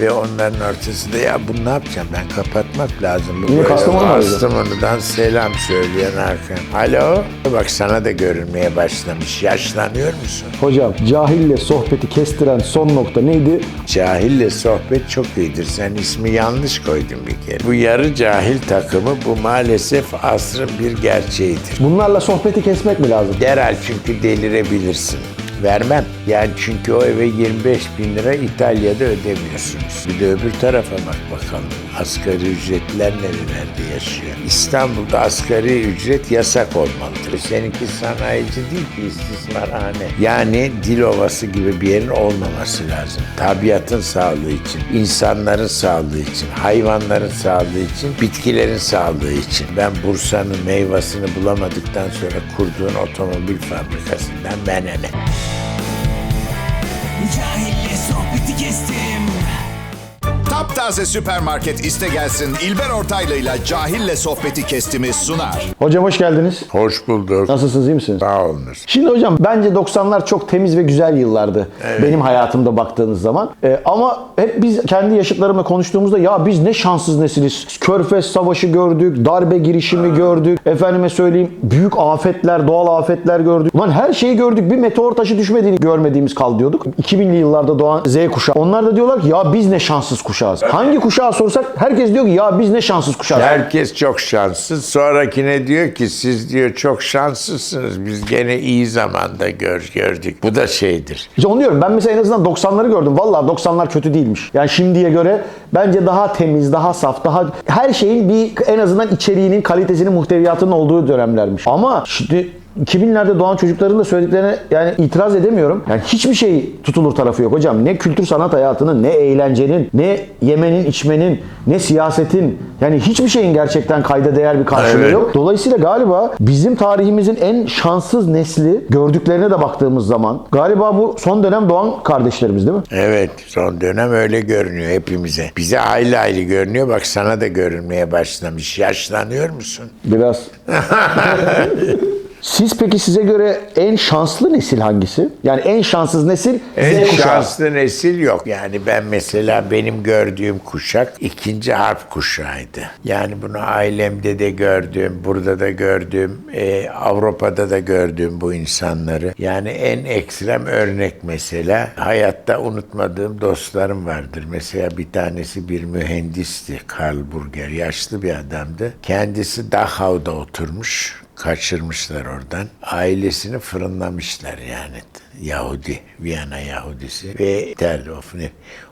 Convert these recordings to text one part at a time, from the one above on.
Ve onların ortasında ya bunu ne yapacağım ben kapatmak lazım. Bu Yine böyle Kastamonu mu arıyor? Kastamonu'dan selam söyleyen arkan. Alo. Bak sana da görünmeye başlamış. Yaşlanıyor musun? Hocam cahille sohbeti kestiren son nokta neydi? Cahille sohbet çok iyidir. Sen ismi yanlış koydun bir kere. Bu yarı cahil takımı bu maalesef asrın bir gerçeğidir. Bunlarla sohbeti kesmek mi lazım? Derhal çünkü delirebilirsin. Vermem. Yani çünkü o eve 25 bin lira İtalya'da ödemiyorsunuz. Bir de öbür tarafa bak bakalım. Asgari ücretler nerelerde yaşıyor? İstanbul'da asgari ücret yasak olmalıdır. Seninki sanayici değil ki istismarhane. Yani dil ovası gibi bir yerin olmaması lazım. Tabiatın sağlığı için, insanların sağlığı için, hayvanların sağlığı için, bitkilerin sağlığı için. Ben Bursa'nın meyvasını bulamadıktan sonra kurduğun otomobil fabrikasından ben ne? Cahille sohbeti kestim. Taptaze Süpermarket iste gelsin İlber Ortaylı'yla Cahille Sohbeti Kestimi sunar. Hocam hoş geldiniz. Hoş bulduk. Nasılsınız iyi misiniz? Sağ olunuz. Şimdi hocam bence 90'lar çok temiz ve güzel yıllardı. Benim hayatımda baktığınız zaman. Ee, ama hep biz kendi yaşıtlarımla konuştuğumuzda ya biz ne şanssız nesiliz. Körfez Savaşı gördük, darbe girişimi gördük. Efendime söyleyeyim büyük afetler, doğal afetler gördük. Ulan her şeyi gördük. Bir meteor taşı düşmediğini görmediğimiz kal diyorduk. 2000'li yıllarda doğan Z kuşağı. Onlar da diyorlar ki ya biz ne şanssız kuşağız. Hangi kuşağı sorsak herkes diyor ki ya biz ne şanssız kuşağız. Herkes çok şanssız. Sonrakine diyor ki siz diyor çok şanslısınız. Biz gene iyi zamanda gör, gördük. Bu da şeydir. İşte onu diyorum. Ben mesela en azından 90'ları gördüm. Vallahi 90'lar kötü değilmiş. Yani şimdiye göre bence daha temiz, daha saf, daha her şeyin bir en azından içeriğinin, kalitesinin, muhteviyatının olduğu dönemlermiş. Ama şimdi 2000'lerde doğan çocukların da söylediklerine yani itiraz edemiyorum. Yani hiçbir şey tutulur tarafı yok hocam. Ne kültür sanat hayatının, ne eğlencenin, ne yemenin, içmenin, ne siyasetin yani hiçbir şeyin gerçekten kayda değer bir karşılığı Evet. yok. Dolayısıyla galiba bizim tarihimizin en şanssız nesli gördüklerine de baktığımız zaman galiba bu son dönem doğan kardeşlerimiz değil mi? Evet son dönem öyle görünüyor hepimize. Bize hayli hayli görünüyor. Bak sana da görünmeye başlamış. Yaşlanıyor musun? Biraz. Siz peki size göre en şanslı nesil hangisi? Yani en şanssız nesil En Z kuşağı. şanslı nesil yok. Yani ben mesela benim gördüğüm kuşak ikinci harp kuşağıydı. Yani bunu ailemde de gördüm, burada da gördüm, e, Avrupa'da da gördüm bu insanları. Yani en ekstrem örnek mesela hayatta unutmadığım dostlarım vardır. Mesela bir tanesi bir mühendisti Karl Burger. Yaşlı bir adamdı. Kendisi Dachau'da oturmuş. Kaçırmışlar oradan. Ailesini fırınlamışlar yani. Yahudi, Viyana Yahudisi ve ne?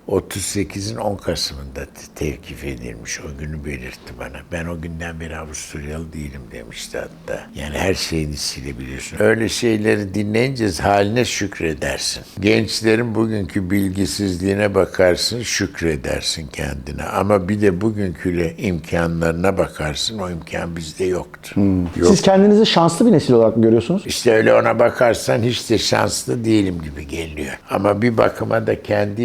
38'in 10 Kasım'ında te- tevkif edilmiş. O günü belirtti bana. Ben o günden beri Avusturyalı değilim demişti hatta. Yani her şeyini silebiliyorsun. Öyle şeyleri dinleyince haline şükredersin. Gençlerin bugünkü bilgisizliğine bakarsın, şükredersin kendine. Ama bir de bugünküyle imkanlarına bakarsın, o imkan bizde yoktu. Yok. Siz kendinizi şanslı bir nesil olarak mı görüyorsunuz? İşte öyle ona bakarsan hiç de şanslı değilim gibi geliyor. Ama bir bakıma da kendi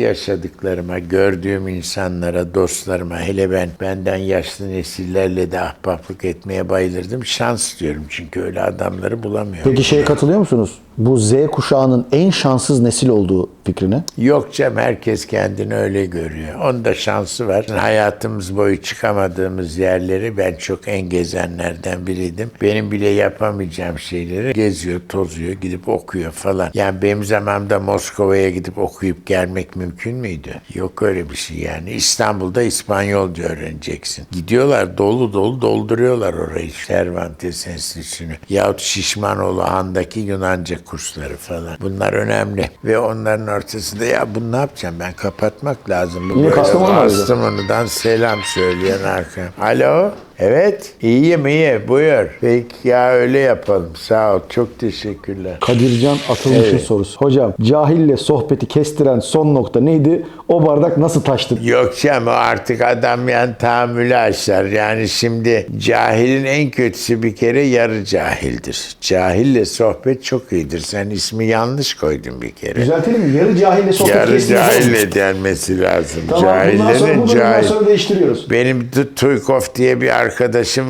yaşadıklarıma, gördüğüm insanlara, dostlarıma, hele ben benden yaşlı nesillerle de ahbaplık etmeye bayılırdım. Şans diyorum çünkü öyle adamları bulamıyorum. Peki şeye katılıyor musunuz? Bu Z kuşağının en şanssız nesil olduğu fikrine. Yok Cem herkes kendini öyle görüyor. Onun da şansı var. Hayatımız boyu çıkamadığımız yerleri ben çok en gezenlerden biriydim. Benim bile yapamayacağım şeyleri geziyor, tozuyor, gidip okuyor falan. Yani benim zamanımda Moskova'ya gidip okuyup gelmek mümkün müydü? Yok öyle bir şey yani. İstanbul'da İspanyolca öğreneceksin. Gidiyorlar dolu dolu dolduruyorlar orayı. Cervantes Enstitüsü'nü. Yahut Şişmanoğlu Han'daki Yunanca kursları falan. Bunlar önemli. Ve onların ortasında ya bunu ne yapacağım ben kapatmak lazım. Bu Yine? Kastamonu'dan selam söyleyen arka. Alo? Evet. İyiyim iyi. Buyur. Peki ya öyle yapalım. Sağ ol. Çok teşekkürler. Kadircan Atılmış'ın Evet. sorusu. Hocam cahille sohbeti kestiren son nokta neydi? O bardak nasıl taştı? Yok canım o artık adam yani tahammülü aşar. Yani şimdi cahilin en kötüsü bir kere yarı cahildir. Cahille sohbet çok iyidir. Sen ismi yanlış koydun bir kere. Düzeltelim mi? Yarı cahille sohbeti Yarı kestiniz cahille denmesi lazım. Tamam bundan sonra Cahillerin cahil. sonra değiştiriyoruz. Benim D- Tuykov diye bir arkadaşım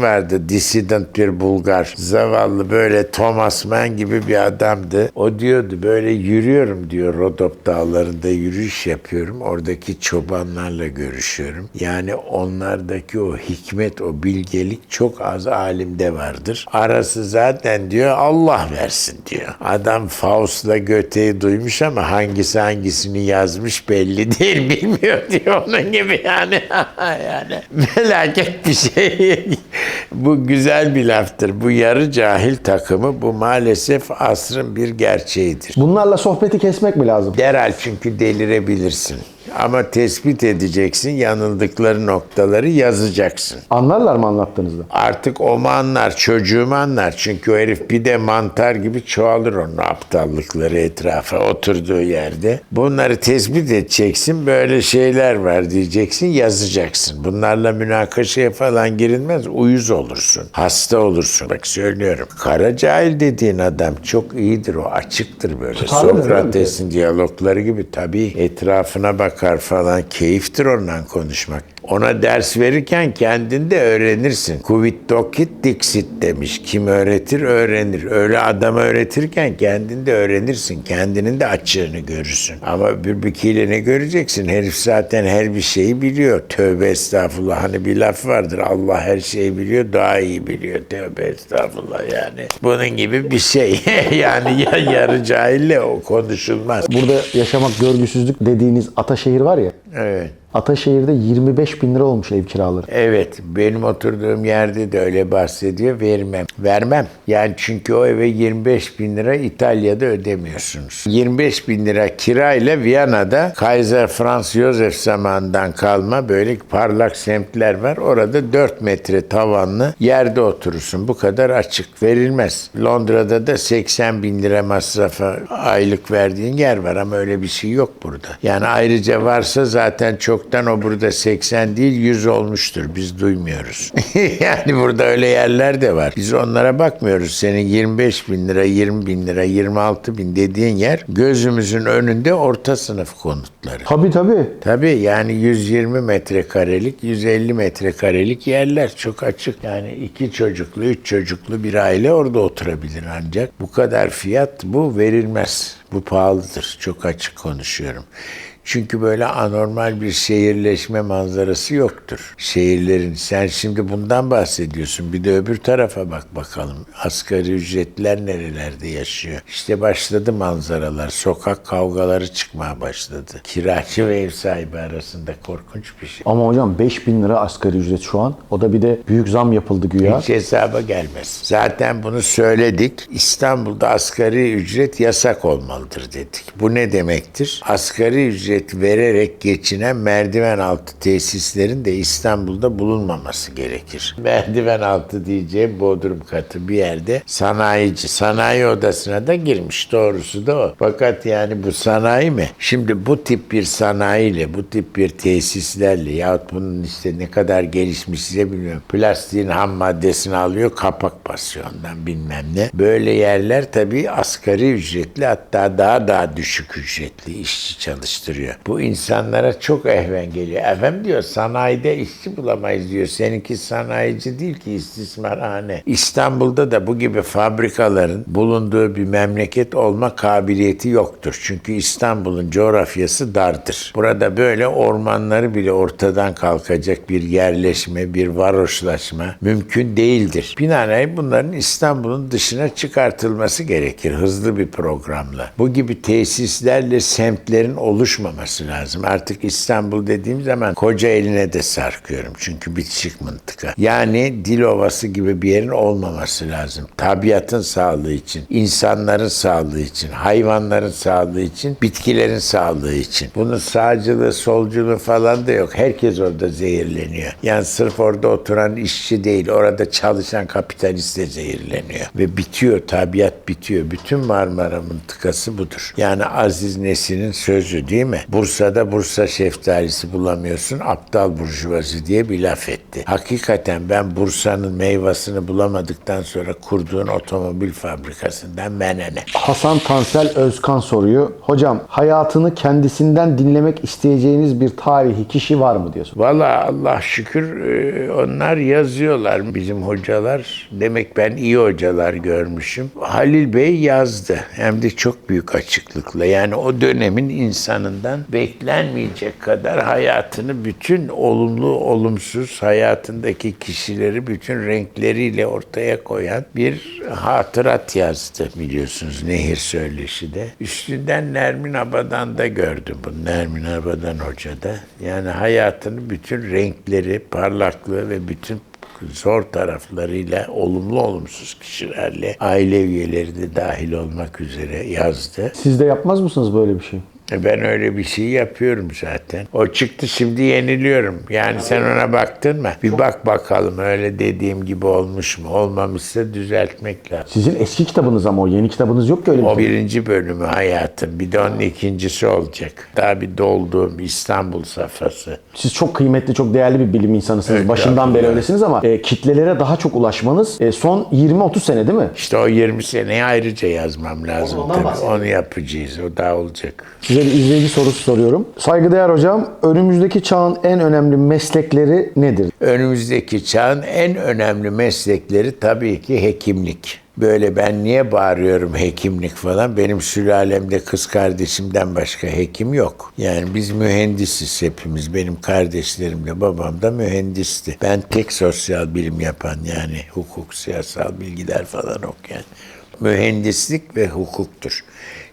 vardı. Dissident bir Bulgar. Zavallı böyle Thomas Mann gibi bir adamdı. O diyordu böyle yürüyorum diyor Rodop dağlarında yürüyüş yapıyorum. Oradaki çobanlarla görüşüyorum. Yani onlardaki o hikmet, o bilgelik çok az alimde vardır. Arası zaten diyor Allah versin diyor. Adam Faust'la Göte'yi duymuş ama hangisi hangisini yazmış belli değil bilmiyor diyor onun gibi yani. yani felaket bir şey. bu güzel bir laftır. Bu yarı cahil takımı bu maalesef asrın bir gerçeğidir. Bunlarla sohbeti kesmek mi lazım? Derhal çünkü delirebilirsin. Ama tespit edeceksin, yanıldıkları noktaları yazacaksın. Anlarlar mı anlattığınızda? Artık o mu anlar, çocuğum anlar. Çünkü o herif bir de mantar gibi çoğalır onun aptallıkları etrafa oturduğu yerde. Bunları tespit edeceksin, böyle şeyler var diyeceksin, yazacaksın. Bunlarla münakaşaya falan girilmez, uyuz olursun, hasta olursun. Bak söylüyorum. Kara cahil dediğin adam çok iyidir, o açıktır böyle. Tutarlı? Sokrates'in diyalogları gibi tabii etrafına bakar falan. Keyiftir ondan konuşmak. Ona ders verirken kendin de öğrenirsin. Kuvit dokit dixit demiş. Kim öğretir öğrenir. Öyle adam öğretirken kendin de öğrenirsin. Kendinin de açığını görürsün. Ama bir ne göreceksin? Herif zaten her bir şeyi biliyor. Tövbe estağfurullah. Hani bir laf vardır. Allah her şeyi biliyor. Daha iyi biliyor. Tövbe estağfurullah yani. Bunun gibi bir şey. yani ya yarı cahille o konuşulmaz. Burada yaşamak görgüsüzlük dediğiniz Ataşehir var ya. Evet. Ataşehir'de 25 bin lira olmuş ev kiraları. Evet, benim oturduğum yerde de öyle bahsediyor. Vermem. Vermem. Yani çünkü o eve 25 bin lira İtalya'da ödemiyorsunuz. 25 bin lira kirayla Viyana'da Kaiser Franz Josef zamanından kalma böyle parlak semtler var. Orada 4 metre tavanlı yerde oturursun. Bu kadar açık. Verilmez. Londra'da da 80 bin lira masrafa aylık verdiğin yer var ama öyle bir şey yok burada. Yani ayrıca varsa zaten çoktan o burada 80 değil 100 olmuştur. Biz duymuyoruz. yani burada öyle yerler de var. Biz onlara bakmıyoruz. Senin 25 bin lira, 20 bin lira, 26 bin dediğin yer gözümüzün önünde orta sınıf konutları. Tabii tabii. Tabii yani 120 metrekarelik, 150 metrekarelik yerler çok açık. Yani iki çocuklu, üç çocuklu bir aile orada oturabilir ancak. Bu kadar fiyat bu verilmez. Bu pahalıdır. Çok açık konuşuyorum. Çünkü böyle anormal bir şehirleşme manzarası yoktur. Şehirlerin, sen şimdi bundan bahsediyorsun. Bir de öbür tarafa bak bakalım. Asgari ücretler nerelerde yaşıyor? İşte başladı manzaralar. Sokak kavgaları çıkmaya başladı. Kiracı ve ev sahibi arasında korkunç bir şey. Ama hocam 5 bin lira asgari ücret şu an. O da bir de büyük zam yapıldı güya. Hiç hesaba gelmez. Zaten bunu söyledik. İstanbul'da asgari ücret yasak olmalıdır dedik. Bu ne demektir? Asgari ücret vererek geçinen merdiven altı tesislerin de İstanbul'da bulunmaması gerekir. Merdiven altı diyeceğim bodrum katı bir yerde sanayici. Sanayi odasına da girmiş. Doğrusu da o. Fakat yani bu sanayi mi? Şimdi bu tip bir sanayiyle, bu tip bir tesislerle yahut bunun işte ne kadar gelişmiş size bilmiyorum. Plastiğin ham maddesini alıyor, kapak basıyor ondan bilmem ne. Böyle yerler tabii asgari ücretli hatta daha daha düşük ücretli işçi çalıştırıyor. Bu insanlara çok ehven geliyor. Efendim diyor sanayide işçi bulamayız diyor. Seninki sanayici değil ki istismarhane. İstanbul'da da bu gibi fabrikaların bulunduğu bir memleket olma kabiliyeti yoktur. Çünkü İstanbul'un coğrafyası dardır. Burada böyle ormanları bile ortadan kalkacak bir yerleşme, bir varoşlaşma mümkün değildir. Binaenaleyh bunların İstanbul'un dışına çıkartılması gerekir hızlı bir programla. Bu gibi tesislerle semtlerin oluşmaması lazım. Artık İstanbul dediğim zaman koca eline de sarkıyorum. Çünkü bitişik mıntıka. Yani Dilovası gibi bir yerin olmaması lazım. Tabiatın sağlığı için, insanların sağlığı için, hayvanların sağlığı için, bitkilerin sağlığı için. Bunun sağcılığı, solculuğu falan da yok. Herkes orada zehirleniyor. Yani sırf orada oturan işçi değil, orada çalışan kapitalist de zehirleniyor. Ve bitiyor, tabiat bitiyor. Bütün Marmara mıntıkası budur. Yani Aziz Nesin'in sözü değil mi? Bursa'da Bursa şeftalisi bulamıyorsun. Aptal burjuvazi diye bir laf etti. Hakikaten ben Bursa'nın meyvasını bulamadıktan sonra kurduğun otomobil fabrikasından bana ne? Hasan Tansel Özkan soruyor. Hocam hayatını kendisinden dinlemek isteyeceğiniz bir tarihi kişi var mı diyorsun. Valla Allah şükür e, onlar yazıyorlar bizim hocalar. Demek ben iyi hocalar görmüşüm. Halil Bey yazdı. Hem de çok büyük açıklıkla. Yani o dönemin insanından beklenmeyecek kadar hayatını bütün olumlu olumsuz hayatındaki kişileri bütün renkleriyle ortaya koyan bir hatırat yazdı biliyorsunuz Nehir Söyleşi de. Üstünden Nermin Abadan da gördüm bunu. Nermin Abadan Hoca da. Yani hayatını bütün renkleri, parlaklığı ve bütün zor taraflarıyla, olumlu olumsuz kişilerle, aile üyeleri de dahil olmak üzere yazdı. Siz de yapmaz mısınız böyle bir şey? E Ben öyle bir şey yapıyorum zaten. O çıktı şimdi yeniliyorum. Yani sen ona baktın mı? Bir bak bakalım öyle dediğim gibi olmuş mu? Olmamışsa düzeltmek lazım. Sizin eski kitabınız ama o yeni kitabınız yok ki öyle bir O kitap. birinci bölümü hayatım. Bir de onun ikincisi olacak. Daha bir dolduğum İstanbul safhası. Siz çok kıymetli, çok değerli bir bilim insanısınız. Evet, Başından beri öylesiniz ama e, kitlelere daha çok ulaşmanız e, son 20-30 sene değil mi? İşte o 20 seneyi ayrıca yazmam lazım tabii. bahsedelim. Onu yapacağız. O daha olacak. Size bir izleyici sorusu soruyorum. Saygıdeğer hocam, önümüzdeki çağın en önemli meslekleri nedir? Önümüzdeki çağın en önemli meslekleri tabii ki hekimlik. Böyle ben niye bağırıyorum hekimlik falan? Benim sülalemde kız kardeşimden başka hekim yok. Yani biz mühendisiz hepimiz. Benim kardeşlerim de babam da mühendisti. Ben tek sosyal bilim yapan yani hukuk, siyasal bilgiler falan okuyan. Mühendislik ve hukuktur.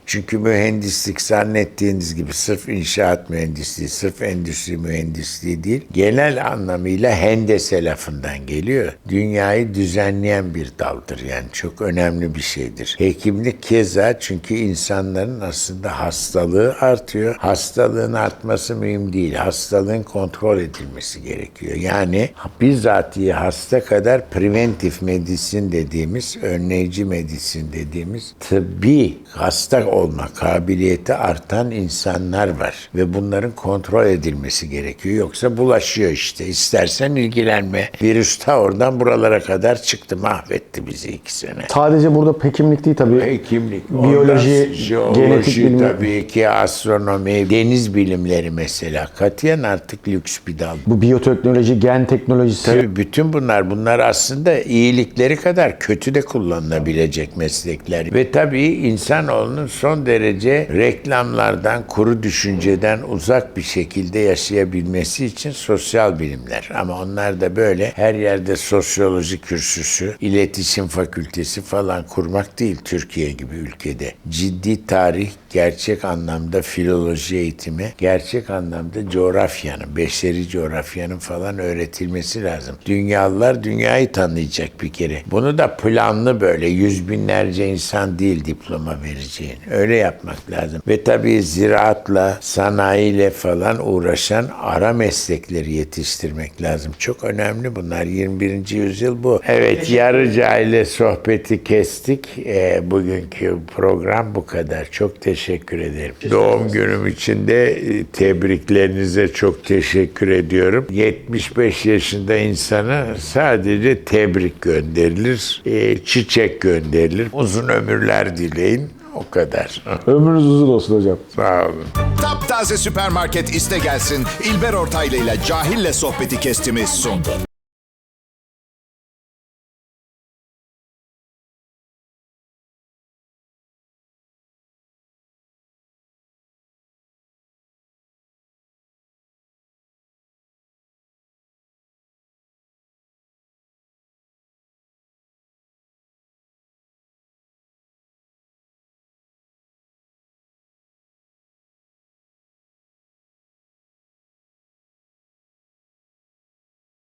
Çünkü mühendislik zannettiğiniz gibi sırf inşaat mühendisliği, sırf endüstri mühendisliği değil, genel anlamıyla hendese lafından geliyor. Dünyayı düzenleyen bir daldır yani çok önemli bir şeydir. Hekimlik keza çünkü insanların aslında hastalığı artıyor. Hastalığın artması mühim değil. Hastalığın kontrol edilmesi gerekiyor. Yani bizzatihi hasta kadar preventif medisin dediğimiz, önleyici medisin dediğimiz tıbbi hasta olma kabiliyeti artan insanlar var. Ve bunların kontrol edilmesi gerekiyor. Yoksa bulaşıyor işte. İstersen ilgilenme. Virüs ta oradan buralara kadar çıktı. Mahvetti bizi iki sene. Sadece burada hekimlik değil tabii. Hekimlik, Biyoloji, jeoloji genetik bilimi. tabii ki astronomi, deniz bilimleri mesela. Katiyen artık lüks bir dal. Bu biyoteknoloji, gen teknolojisi. Tabii bütün bunlar bunlar aslında iyilikleri kadar kötü de kullanılabilecek meslekler. Ve tabii insanoğlunun son derece reklamlardan, kuru düşünceden uzak bir şekilde yaşayabilmesi için sosyal bilimler. Ama onlar da böyle her yerde sosyoloji kürsüsü, iletişim fakültesi falan kurmak değil Türkiye gibi ülkede. Ciddi tarih, gerçek anlamda filoloji eğitimi, gerçek anlamda coğrafyanın, beşeri coğrafyanın falan öğretilmesi lazım. Dünyalılar dünyayı tanıyacak bir kere. Bunu da planlı böyle yüz binlerce insan değil diploma vereceğin. Öyle yapmak lazım. Ve tabii ziraatla, sanayiyle falan uğraşan ara meslekleri yetiştirmek lazım. Çok önemli bunlar. 21. yüzyıl bu. Evet, Yarıca ile sohbeti kestik. Ee, bugünkü program bu kadar. Çok teşekkür ederim. Doğum günüm için de e, tebriklerinize çok teşekkür ediyorum. 75 yaşında insana sadece tebrik gönderilir, e, çiçek gönderilir. Uzun ömürler dileyin. O kadar. Ömrünüz uzun olsun hocam. Sağ olun. Taptaze süpermarket iste gelsin İlber Ortaylı ile Cahil'le sohbeti kestimiz sundu.